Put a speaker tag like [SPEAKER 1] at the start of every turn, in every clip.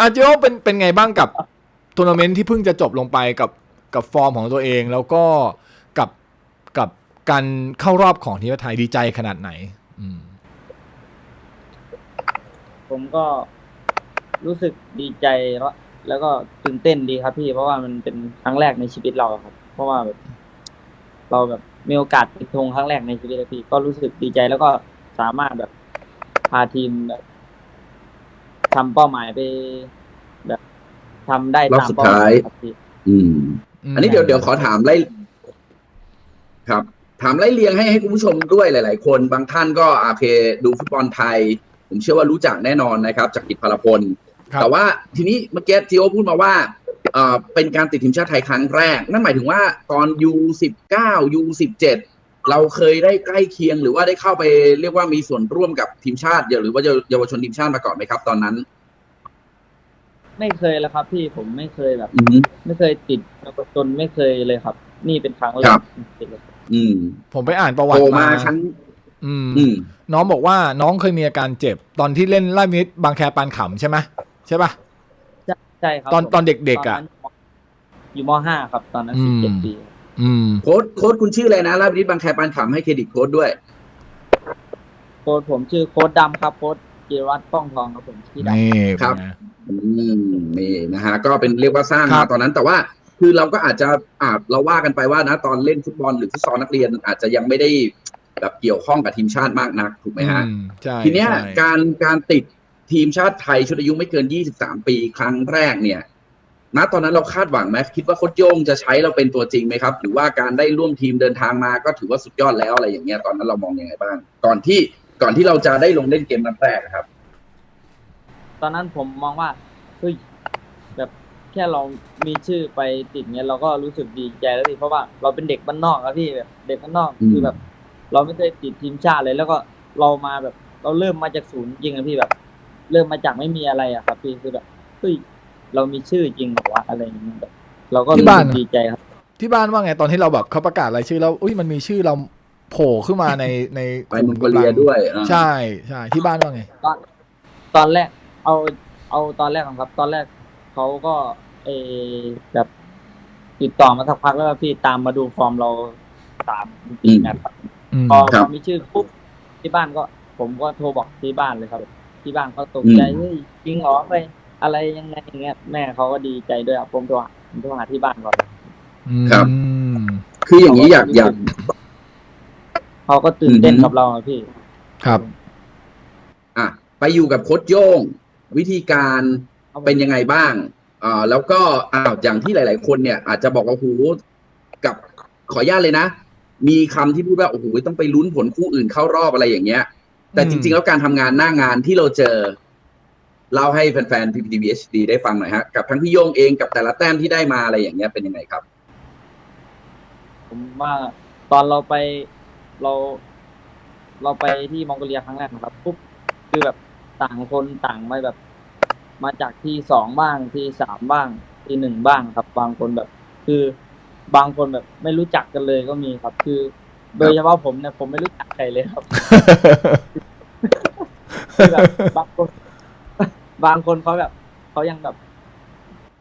[SPEAKER 1] อาจิโอเป็นเป็นไงบ้างกับทัวร์นาเมนต์ที่เพิ่งจะจบลงไปกับกับฟอร์มของตัวเอง แล้วก็กับกับการเข้ารอบของทีมไทยดีใจขนาดไหน อืม
[SPEAKER 2] ผมก็รู้สึกดีใจแล้วแล้วก็ตื่นเต้นดีครับพี่ เพราะว่ามันเป็นครั้งแรกในชีวิตเราครับ เพราะว่าแบบ เราแบบมีโอกาสติดธงครั้งแรกในชีวิตครับพี่ ก็รู้สึกดีใจแล้วก็สามารถแบบพาทีมแบบ ทำเป้าหมายไป แบบทำได้
[SPEAKER 3] รอบ
[SPEAKER 2] ตาม
[SPEAKER 3] สุด
[SPEAKER 2] เป้าหมา
[SPEAKER 3] ท้าย
[SPEAKER 2] ย ครับพี่
[SPEAKER 3] อืม
[SPEAKER 1] ม
[SPEAKER 3] อันนี้เดี๋ยวเดี๋ยวขอถามไล่ครับ ถามไล่เรียงให้ให้คุณผู้ชมด้วยหลาย ๆ คน บางท่านก็อาเคดูฟุตบอลไทย ผมเชื่อว่ารู้จักแน่นอนนะครับจากกิจพลพล
[SPEAKER 1] ครับ
[SPEAKER 3] แต่ว่าทีนี้เมื่อกี้จีโอพูดมาว่าเอ่อเป็นการติดทีมชาติไทยครั้งแรก นั่นหมายถึงว่าตอน U19 U17 เราเคยได้ใกล้เคียงหรือว่าได้เข้าไปเรียกว่ามีส่วนร่วมกับทีมชาติหรือว่าเยาวชนทีมชาติมาก่อนไหมครับ ตอนนั้น
[SPEAKER 2] ไม่เคยแล้วครับ พี่ผมไม่เคยแบบ
[SPEAKER 3] อืม
[SPEAKER 2] ไม่เคยติดเยาวชนไม่เคยเลยครับ นี่เป็นครั้งแร
[SPEAKER 3] ครั
[SPEAKER 2] ก
[SPEAKER 3] บอืม
[SPEAKER 1] ผมไปอ่านประวั
[SPEAKER 3] โต
[SPEAKER 1] ติ
[SPEAKER 3] มา
[SPEAKER 1] มา
[SPEAKER 3] ครั้ง
[SPEAKER 1] อืม
[SPEAKER 3] อืม
[SPEAKER 1] น้องบอกว่าน้องเคยมีอาการเจ็บ ตอนที่เล่นไล่มิดบางแคปานขำใช่ไหมใช่ปะ
[SPEAKER 2] ใช่ครับ
[SPEAKER 1] ตอน
[SPEAKER 2] ผม
[SPEAKER 1] ตอนเด็กๆอะ
[SPEAKER 2] ตนนั้นอยู่มห้าครับ ตอนนั้น
[SPEAKER 1] อื
[SPEAKER 2] สิบ
[SPEAKER 1] ม
[SPEAKER 2] เจ็ดปี
[SPEAKER 1] อืม
[SPEAKER 3] โค้ดโค้ดคุณชื่ออะไรนะราบดิษบางแคปานขำให้เครดิตโค้ดด้วย
[SPEAKER 2] โค้ชผมชื่อโค้ดดำครับโค้ดจิรวัตรป้องทองครับผมที่ด
[SPEAKER 1] นี่
[SPEAKER 3] ครับ
[SPEAKER 1] เป็นไง
[SPEAKER 3] อืมนี่นะฮะก็เป็นเรียกว่าสร้าง
[SPEAKER 1] ครั
[SPEAKER 3] มา
[SPEAKER 1] บ
[SPEAKER 3] ตอนนั้นแต่ว่า คือเราก็อาจจะอาจเราว่ากันไปว่านะตอนเล่นฟุตบอลหรือฟุตซอลนักเรียนอาจจะยังไม่ได้แบบเกี่ยวข้องกับทีมชาติมากนักถูกไหมฮะ
[SPEAKER 1] อืมใช่
[SPEAKER 3] ทีเนี้ย
[SPEAKER 1] ใช่
[SPEAKER 3] การการติดทีมชาติไทยชุดอายุไม่เกิน 23 ปีครั้งแรกเนี่ย ณตอนนั้นเราคาดหวังไหมคิดว่าโค้ชโย่งจะใช้เราเป็นตัวจริงไหมครับ หรือว่าการได้ร่วมทีมเดินทางมาก็ถือว่าสุดยอดแล้วอะไรอย่างเงี้ยตอนนั้นเรามองยังไงบ้าง ก่อนที่ก่อนที่เราจะได้ลงเล่นเกมนัดแรกอะครับำ
[SPEAKER 2] ตอนนั้นผมมองว่าเฮ้ยแบบแค่เรามีชื่อไปติดเงี้ยเราก็รู้สึกดีใจแล้วพี่เพราะว่าเราเป็นเด็กบ้านนอกครับพี่แบบเด็กบ้านนอก
[SPEAKER 3] อืม
[SPEAKER 2] คือแบบ เราไม่เคยติดทีมชาติเลย แล้วก็เรามาแบบ เราเริ่มมาจากศูนย์จริงอะพี่แบบ เริ่มมาจากไม่มีอะไรอะครับ พี่คือแบบเฮ้ย เรามีชื่อจริงเหรอวะอะไรอย่างเงี้ยแบบเราก็
[SPEAKER 1] ที่
[SPEAKER 2] รู้
[SPEAKER 1] บ้าน
[SPEAKER 2] สึก
[SPEAKER 1] อะ
[SPEAKER 2] ดีใจครับ
[SPEAKER 1] ที่บ้านว่าไงตอนที่เราแบบเขาประกาศรายชื่อแล้วอุ้ยมันมีชื่อเราโผล่ขึ้นมาในใน
[SPEAKER 3] ไปมองโกเลียด้วยอ่า
[SPEAKER 1] ใช่ใช่ที่บ้านว่าไง
[SPEAKER 2] ตอนตอนแรกเอาเอาตอนแรกก่อนครับ ตอนแรกเขาก็เออแบบติดต่อมาสักพักแล้วพี่ตามมาดูฟอร์มเราสามสี่นัดครับ
[SPEAKER 1] อืม
[SPEAKER 2] พอ
[SPEAKER 3] ครับ
[SPEAKER 2] พอมีชื่อปุ๊บที่บ้านก็ ผมก็โทรบอกที่บ้านเลยครับ ที่บ้านเขาตกใจ
[SPEAKER 3] อืม
[SPEAKER 2] เฮ้ยจริงเหรอไป อะไรยังไงอย่างเงี้ยแม่เขาก็ดีใจด้วยครับผมโทรหาผมโทรหาที่บ้านก่อน
[SPEAKER 3] ครับ
[SPEAKER 1] อืม
[SPEAKER 3] คืออย่างนี้อยากอยาก
[SPEAKER 2] เขาก็ตื่นเต้น
[SPEAKER 3] อือฮึ
[SPEAKER 2] กับเราอะพี่
[SPEAKER 1] ครับ
[SPEAKER 3] อะไปอยู่กับโค้ชโย่ง วิธีการเป็นยังไงบ้างอ่าแล้วก็อ้าวอย่างที่หลาย ๆ คนเนี่ย อาจจะบอกว่าโอ้โหกับขออนุญาตเลยนะ มีคำที่พูดว่าโอ้โหต้องไปลุ้นผลคู่อื่นเข้ารอบอะไรอย่างเงี้ย แต่
[SPEAKER 1] อืม
[SPEAKER 3] จริง ๆ แล้วการทำงานหน้างานที่เราเจอ เล่าให้แฟนๆ PPTVHD ได้ฟังหน่อยฮะ กับทั้งพี่โย่งเองกับแต่ละแต้มที่ได้มาอะไรอย่างเงี้ยเป็นยังไงครับ
[SPEAKER 2] ผมว่าตอนเราไปเรา เราไปที่มองโกเลียครั้งแรกนะครับปุ๊บคือแบบต่างคนต่างมาแบบ มาจากที่สองบ้างที่สามบ้าง ที่หนึ่งบ้างครับ บางคนแบบ คือบางคนแบบไม่รู้จักกันเลยก็มีครับ คือ โดยเฉพาะผมเนี่ยผมไม่รู้จักใครเลยครับคือแบบบางคน บางคนเขาแบบเขายังแบบ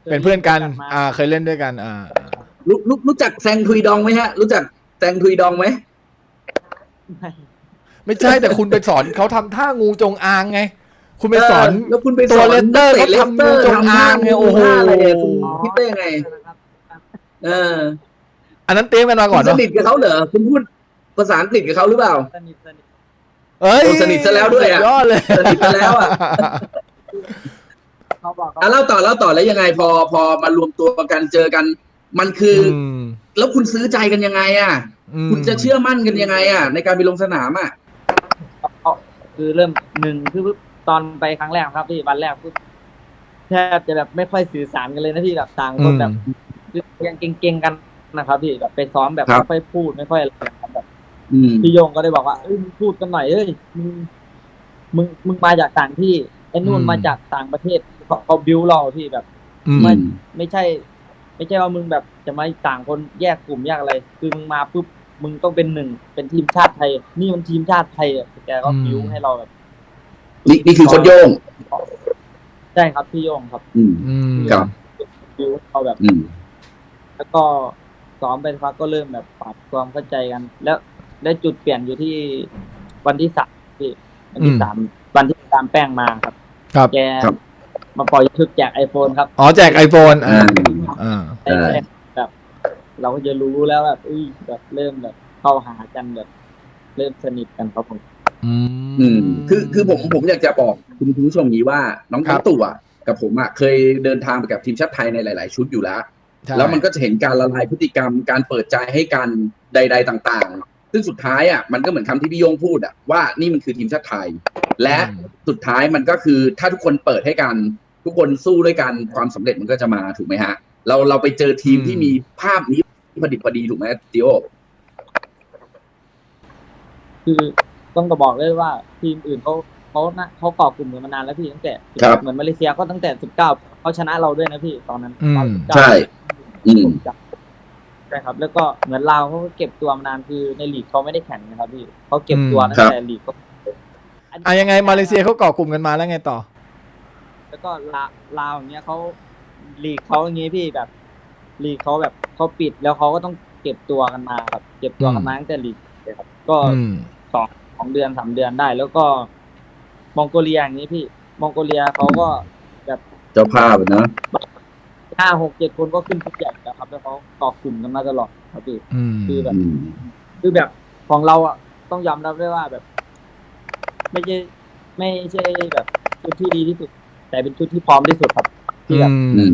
[SPEAKER 1] เป็นเพื่อนกัน
[SPEAKER 2] มา
[SPEAKER 1] อ่า เคยเล่นด้วยกัน อ่า
[SPEAKER 3] รู้รู้รู้จักแซงทุยดองไหมฮะ รู้จักแซงทุยดองไหม
[SPEAKER 1] ไม่ใช่แต่คุณไปสอนเขาทำท่างูจงอางไง คุณไปสอน
[SPEAKER 3] เแล้วคุณไป
[SPEAKER 1] ตั
[SPEAKER 3] ส
[SPEAKER 1] ว
[SPEAKER 3] อน
[SPEAKER 1] เลสเตอร์
[SPEAKER 3] นัก
[SPEAKER 1] เขาทำงูจงอางไงโอ้โห
[SPEAKER 3] ทำท่าอะไรเนี่ยคุณคิดได้ยังไงเออ
[SPEAKER 1] อันนั้นเตรียมกันมาก่
[SPEAKER 3] คุ
[SPEAKER 1] อน
[SPEAKER 3] ณส
[SPEAKER 1] เนาะ
[SPEAKER 3] นิทกับเขาเหรอคุณพูดภาษาอังกฤษกับเขาหรือเปล่า
[SPEAKER 2] สนิทสนิท
[SPEAKER 1] เอ้ย
[SPEAKER 3] โอ้สนิทซะแล้วด้วยอะ
[SPEAKER 1] สุยอดเลย
[SPEAKER 3] สนิทซะแล้วอะ
[SPEAKER 2] เขาบอกเขา
[SPEAKER 3] อะเล่าต่อเล่าต่อแล้วยังไงพอพอมารวมตัวกันเจอกัน มันคืออ
[SPEAKER 1] ม
[SPEAKER 3] แล้วคุณซื้อใจกันยังไงอะ
[SPEAKER 1] ม
[SPEAKER 3] คุณจะเชื่อมั่นกันยังไงอะ ในการไปลงสนามอะ
[SPEAKER 2] เขาคือเริ่มหนึ่งคือปุ๊บตอนไปครั้งแรกครับพี่วันแรกปุ๊บแทบจะแบบไม่ค่อยสื่อสารกันเลยนะพี่แบบต่างคนแบบยังเก่งๆกันนะครับพี่แบบไปซ้อมแบบ
[SPEAKER 3] ครับ
[SPEAKER 2] ไม่ค่อยพูดไม่ค่อยอะไรครับแบบ
[SPEAKER 3] อืม
[SPEAKER 2] พี่โยงก็ได้บอกว่าเอ้ยมึงพูดกันหน่อยเอ้ยมึงมึงมึงมาจากต่างที่ ไอ้นู่นมาจากต่างประเทศเขาเขาบิวเราพี่แบบ
[SPEAKER 1] อืม
[SPEAKER 2] ไม่ไม่ใช่ ไม่ใช่ว่ามึงแบบจะมาต่างคนแยกกลุ่มแยกอะไร คือมึงมาปุ๊บมึงต้องเป็นหนึ่งเป็นทีมชาติไทย นี่มันทีมชาติไทยอะแกก็บิวให้เราแบบ
[SPEAKER 3] นี่นี่คือโคดโย่ง
[SPEAKER 2] ใใช่ครับพี่โยงครับ
[SPEAKER 3] อืม
[SPEAKER 1] อืม
[SPEAKER 3] ครับ
[SPEAKER 2] ฟิวเขาแบบ
[SPEAKER 3] อืม
[SPEAKER 2] แล้วก็ซ้อมไปสักพักก็เริ่มแบบปรับความเข้าใจกัน แล้วได้จุดเปลี่ยนอยู่ที่วันที่สามพี่วันที่
[SPEAKER 1] อืม
[SPEAKER 2] สามวันที่ตามแป้งมาครับ
[SPEAKER 1] ครับ
[SPEAKER 2] แก
[SPEAKER 3] ครับ
[SPEAKER 2] มาปล่อยชุดแจกไอโฟนครับ
[SPEAKER 1] อ๋อแจกไอโฟนอ่าอ่า
[SPEAKER 2] ใช่ใช่แบบ เราก็จะรู้แล้วแบบอุ้ยแบบเริ่มแบบเข้าหากันแบบ เริ่มสนิทกันครับผม
[SPEAKER 1] อื
[SPEAKER 3] อืมคือคือผมผมอยากจะบอกคุณคุณผู้ชมอย่างนี้ว่าน้อง
[SPEAKER 1] ครั
[SPEAKER 3] ทั้
[SPEAKER 1] บ
[SPEAKER 3] งตู่อะกับผมอะเคยเดินทางไปกับทีมชาติไทยในหลาย ๆ ชุดอยู่แล้ว
[SPEAKER 1] ใช่
[SPEAKER 3] แล้วมันก็จะเห็นการละลายพฤติกรรมการเปิดใจให้กันใด ๆ ต่าง ๆ ซึ่งสุดท้ายอะมันก็เหมือนคำที่พี่โยงพูดอะว่านี่มันคือทีมชาติไทย และ
[SPEAKER 1] อืม
[SPEAKER 3] สุดท้ายมันก็คือถ้าทุกคนเปิดให้กัน ทุกคนสู้ด้วยกันความสำเร็จมันก็จะมาถูกไหมฮะ เราเราไปเจอทีม
[SPEAKER 1] อืม
[SPEAKER 3] ที่มีภาพนี้พอดิบพอดีถูกไหมติโอ
[SPEAKER 2] คือต้องก็บอกเลยว่าทีมอื่นเขาเขานะเขาก่อกลุ่มกันมานานแล้วพี่ตั้งแต่
[SPEAKER 3] ครับ
[SPEAKER 2] เหมือนมาเลเซียก็ตั้งแต่สิบเก้าเขาชนะเราด้วยนะพี่ตอนนั้น
[SPEAKER 1] อืม
[SPEAKER 2] ตอน19
[SPEAKER 3] ใช่อืม
[SPEAKER 2] ใช่ครับ แล้วก็เหมือนเราวเขาก็เก็บตัวมานานคือในลีกเขาไม่ได้แข่งนะครับพี่เขาเก็บตัวตั้ง
[SPEAKER 3] ครับ
[SPEAKER 2] แต่ลีกก็
[SPEAKER 1] อะยังไงมาเลเซียเขาก่อกลุ่มกันมาแล้วไงต่อ
[SPEAKER 2] แล้วก็ลาลาวอย่างเงี้ยเขาลีกเขาอย่างงี้พี่แบบลีกเขาแบบเขาปิดแล้วเขาก็ต้องเก็บตัวกันมาครับ เก็บตัวกันมาตั้งแต่ลีกเลยครับ ก็
[SPEAKER 1] อืม
[SPEAKER 2] สองสองเดือนสามเดือนได้ แล้วก็มองโกเลียอย่างนี้พี่ มองโกเลียเขาก็แบบ
[SPEAKER 3] เจ้าภาพอะนะ
[SPEAKER 2] ห้าหกเจ็ดคนก็ขึ้นชุดใหญ่แล้วครับแล้วเขาเกาะกลุ่มกันมาตลอดครับพี่
[SPEAKER 1] อืม
[SPEAKER 2] คือแบบ
[SPEAKER 3] อืม
[SPEAKER 2] คือแบบของเราอะต้องยอมรับด้วยว่าแบบ ไม่ใช่ไม่ใช่แบบชุดที่ดีที่สุด แต่เป็นชุดที่พร้อมที่สุดครับที่แบบ
[SPEAKER 3] อืม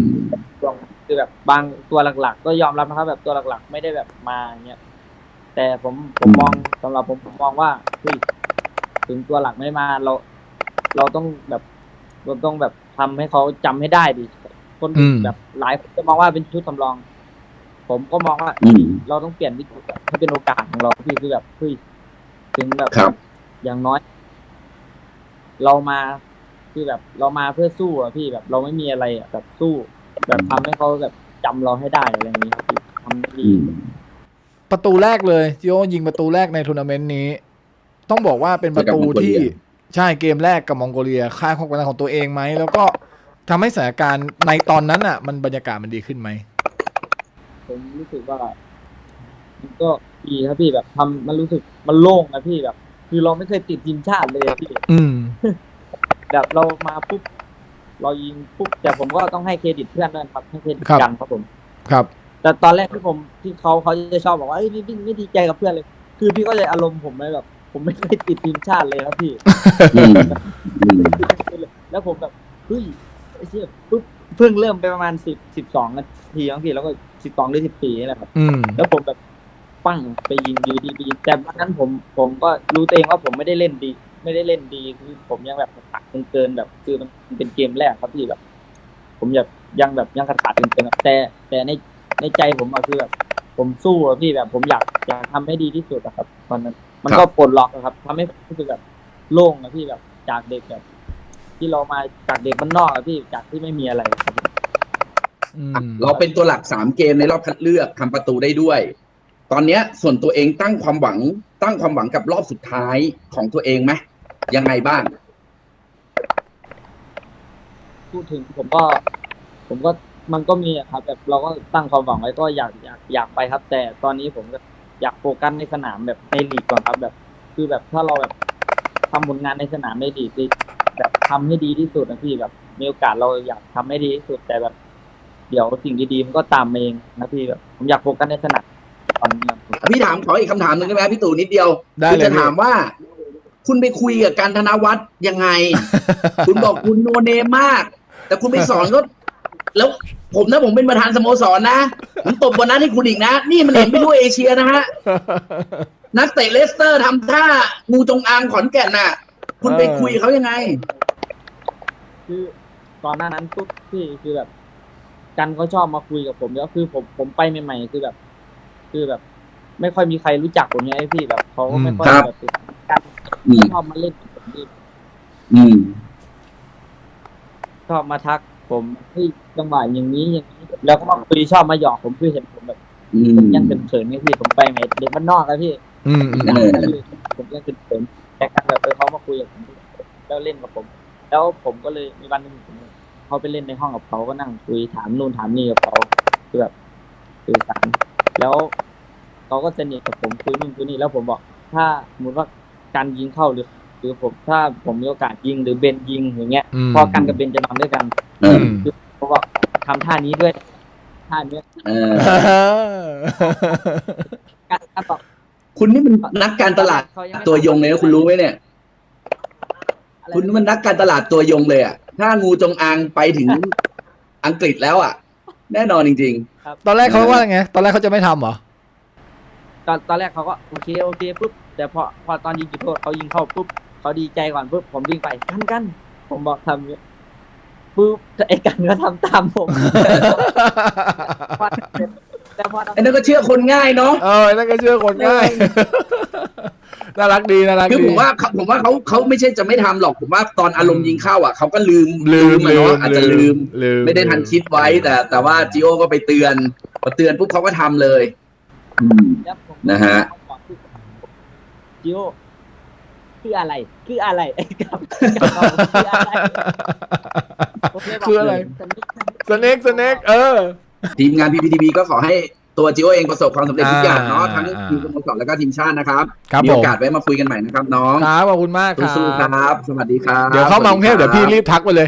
[SPEAKER 2] คือแบบบางตัวหลัก ๆ ก็ยอมรับนะครับ แบบตัวหลัก ๆ ไม่ได้แบบมาอย่างเงี้ยแต่ผมผมมองสำหรับผมผมมองว่าเฮ้ยถึงตัวหลักไม่มาเรา เราต้องแบบเราต้องแบบทำให้เขาจำให้ได้ดิคนอื่น
[SPEAKER 1] อืม
[SPEAKER 2] แบบหลายคนจะมองว่าเป็นชุดสำรอง ผมก็มองว่า
[SPEAKER 3] อืม
[SPEAKER 2] เราต้องเปลี่ยนวิธีแบบให้เป็นโอกาสของเราพี่คือแบบเฮ้ยถึงแบบ
[SPEAKER 3] ครับ
[SPEAKER 2] อย่างน้อย เรามาคือแบบเรามาเพื่อสู้อะพี่แบบเราไม่มีอะไรอะแบบสู้ แบบทำให้เขาแบบจำเราให้ได้อะไรอย่างนี้ครับพี่ทำได้ดี
[SPEAKER 3] อืม
[SPEAKER 1] ประตูแรกเลยจิโอยิงประตูแรกในทัวร์นาเมนต์นี้ ต้องบอกว่าเป็นประตู
[SPEAKER 3] กับมองโกเลี
[SPEAKER 1] ที่
[SPEAKER 3] ย
[SPEAKER 1] ใช่เกมแรกกับมองโกเลียค่าความกดดันของตัวเองไหม แล้วก็ทำให้สถานการณ์ในตอนนั้นอะ มันบรรยากาศมันดีขึ้นไหม
[SPEAKER 2] ผมรู้สึกว่า มันก็ดีครับพี่แบบทำมันรู้สึกมันโล่งนะพี่แบบ คือเราไม่เคยติดทีมชาติเลยอะพี่
[SPEAKER 1] อืม
[SPEAKER 2] แบบเรามาปุ๊บเรายิงปุ๊บแต่ผมก็ต้องให้เครดิตเพื่อนด้วยครับให้เครดิต
[SPEAKER 1] ครับ
[SPEAKER 2] กันครับผม
[SPEAKER 1] ครับ
[SPEAKER 2] แต่ตอนแรกที่ผมที่เขาเขาจะชอบบอกว่าเอ้ยนี่พี่ไม่ดีใจกับเพื่อนเลย คือพี่ก็เลยอารมณ์ผมเลยแบบ ผมไม่เคยติดทีมชาติเลยครับพี่
[SPEAKER 3] อืมอืม
[SPEAKER 2] แล้วผมแบบเฮ้ยไอ้เชี่ยปุ๊บเพิ่งเริ่มไปประมาณสิบสิบสองนาทีบางทีแล้วก็สิบสองหรือสิบสี่นี่แหละครับ
[SPEAKER 1] อืม
[SPEAKER 2] แล้วผมแบบ ปั้งไปยิงดีดีไปยิงแต่วันนั้นผมผมก็รู้ตัวเองว่าผมไม่ได้เล่นดี ไม่ได้เล่นดีคือผมยังแบบขาดเกินๆแบบ คือมันเป็นเกมแรกครับพี่แบบ ผมแบบยังแบบยังขาดขาดเกินๆอะแต่ แต่ในในใจผมอะคือแบบผมสู้อะพี่แบบผมอยากอยากทำให้ดีที่สุดอะครับตอนนั้น มันก็ปลดล็อกอะครับทำให้ผมรู้สึกแบบโล่งอะพี่แบบจากเด็กแบบ ที่เรามาจากเด็กบ้านนอกอะพี่จากที่ไม่มีอะไรครับ
[SPEAKER 1] อืม
[SPEAKER 3] อะเราเป็นตัวหลักสามเกมในรอบคัดเลือกทำประตูได้ด้วย ตอนเนี้ยส่วนตัวเองตั้งความหวัง ตั้งความหวังกับรอบสุดท้ายของตัวเองไหมยังไงบ้าง
[SPEAKER 2] พูดถึงผมก็ ผมก็มันก็มีอะครับแบบเราก็ตั้งความหวังไว้ก็อยากอยากอยากไปครับ แต่ตอนนี้ผมก็อยากโฟกัสในสนามแบบในลีกก่อนครับแบบ คือแบบถ้าเราแบบทำผลงานในสนามได้ดีคือแบบทำให้ดีที่สุดนะพี่แบบมีโอกาสเราอยากทำให้ดีที่สุดแต่แบบ เดี๋ยวสิ่งดีๆมันก็ตามมาเองนะพี่แบบผมอยากโฟกัสในสนาม
[SPEAKER 3] พี่ถามขออีกคำถามหนึ่งได้ไหมพี่ตู่นิดเดียว
[SPEAKER 1] ได้
[SPEAKER 3] คือ
[SPEAKER 1] เลย
[SPEAKER 3] จะถามว่า คุณไปคุยกับการธนวัฒน์ยังไง คุณบอกคุณโนเนมมาก แต่คุณไปสอนก็แล้วผมนะผมเป็นประธานสโมสรนะผมตบวันนั้นให้คุณอีกนะ นี่มันเห็นไปทั่วเอเชียนะฮะ นักเตะเลสเตอร์ทำท่างูจงอางขอนแก่นน่ะ คุณไปคุยกับเขายังไง
[SPEAKER 2] คือก่อนหน้านั้นปุ๊บพี่คือแบบ กันเขาชอบมาคุยกับผมแล้วคือผมผมไปใหม่ๆคือแบบ คือแบบ ไม่ค่อยมีใครรู้จักผมไงพี่แบบเขาก็ไม่ค่อย
[SPEAKER 3] ครับ
[SPEAKER 2] แบบติดกัน
[SPEAKER 3] อืม
[SPEAKER 2] ชอบมาเล่นกับผมพี่
[SPEAKER 3] อืม
[SPEAKER 2] ชอบมาทัก ผมเฮ้ยจังหวะอย่างนี้อย่างนี้ แล้วก็มาคุยชอบมาหยอกผมคือเห็นผมแบบ
[SPEAKER 3] อืม
[SPEAKER 2] ผมยังเขินๆไงพี่ผมไปใหม่เด็กบ้านนอกอะพี่
[SPEAKER 1] อืมอืม
[SPEAKER 3] เออ
[SPEAKER 2] ผมยังเขินๆแต่กันแบบเออเขามาคุยกับผมแล้วเล่นกับผม แล้วผมก็เลยมีวันหนึงผมเขาไปเล่นในห้องกับเขาก็นั่งคุยถามนู่นถามนี่กับเขาคือแบบสื่อสารแล้ว เขาก็สนิทกับผมคุยนู่นคุยนี่แล้วผมบอก ถ้าสมมติว่าการยิงเข้าหรือ หรือผมถ้าผมมีโอกาสยิงหรือเบนยิงอย่างเงี้ย
[SPEAKER 1] อืม
[SPEAKER 2] พอกันกับเบนจะนอนด้วยกัน
[SPEAKER 3] เออ
[SPEAKER 2] คือผมบอกทำท่านี้ด้วยท่านี้
[SPEAKER 3] เออ
[SPEAKER 2] การการบอก
[SPEAKER 3] คุณนี่มันนักการตลาด
[SPEAKER 2] เขายังไม่
[SPEAKER 3] ตัวยงเลยนะคุณรู้ไหมเนี่ย
[SPEAKER 2] อะไร
[SPEAKER 3] คุณนี่มันนักการตลาดตัวยงเลยอะ ถ้างูจงอางไปถึงอังกฤษแล้วอะ แน่นอนจริง
[SPEAKER 1] ตอนแรกเขาว่าไง ตอนแรกเขาจะไม่ทำเหรอ
[SPEAKER 2] ตอนตอนแรกเขาก็โอเคโอเคปุ๊บแต่พอพอตอนยิงจุดโทษเขายิงเข้าปุ๊บเขาดีใจก่อนปุ๊บผมวิ่งไปกันกันผมบอกทำอย่างเงี้ยปุ๊บไอ้กันก็ทำตามผมพอแต่พอ
[SPEAKER 3] ๆไอ้นั่นก็เชื่อคนง่ายเนาะ
[SPEAKER 1] เออนั่นก็เชื่อคนง่าย น่ารักดีน่ารัก
[SPEAKER 3] คือ
[SPEAKER 1] ดี
[SPEAKER 3] ผมว่าเขาผมว่าเขาเขาไม่ใช่จะไม่ทำหรอกผมว่าตอนอารมณ์ยิงเข้าอะเขาก็ลืม
[SPEAKER 1] ลืม
[SPEAKER 3] อะ
[SPEAKER 1] ลื
[SPEAKER 3] เนาะ
[SPEAKER 1] ม
[SPEAKER 3] อาจจะลืม
[SPEAKER 1] ลืม
[SPEAKER 3] ไม่ได้ทันคิดไว้แต่ แต่ว่าจิโอก็ไปเตือนพอเตือนปุ๊บเขาก็ทำเลยอืม
[SPEAKER 2] แล้วผม
[SPEAKER 3] นะฮะ
[SPEAKER 2] จิโอคืออะไร คืออะไรไอ้กับกับเราคืออะไรผมเลยบก
[SPEAKER 1] คืออะไร สเน็กสเน็กเออ
[SPEAKER 3] ทีมงาน PPTV ก็ขอให้ตัวจิโอเองประสบความสำเร็จทุกอย่างเนาะ
[SPEAKER 1] อ่า
[SPEAKER 3] ทั้ง
[SPEAKER 1] อ่า
[SPEAKER 3] ทีมสโมสรแล้วก็ทีมชาตินะครับ
[SPEAKER 1] ครับ
[SPEAKER 3] มี
[SPEAKER 1] ผ
[SPEAKER 3] โอ
[SPEAKER 1] ม
[SPEAKER 3] กาสไว้มาคุยกันใหม่นะครับน้อง
[SPEAKER 1] ครับขอบคุณมากครั
[SPEAKER 3] สู้ๆครับบสวัสดีครับ
[SPEAKER 1] เดี๋ยวเข้ามากรุงเทพ
[SPEAKER 3] ส
[SPEAKER 1] เดี๋ยว
[SPEAKER 3] ส
[SPEAKER 1] พี่รีบทักไปเลย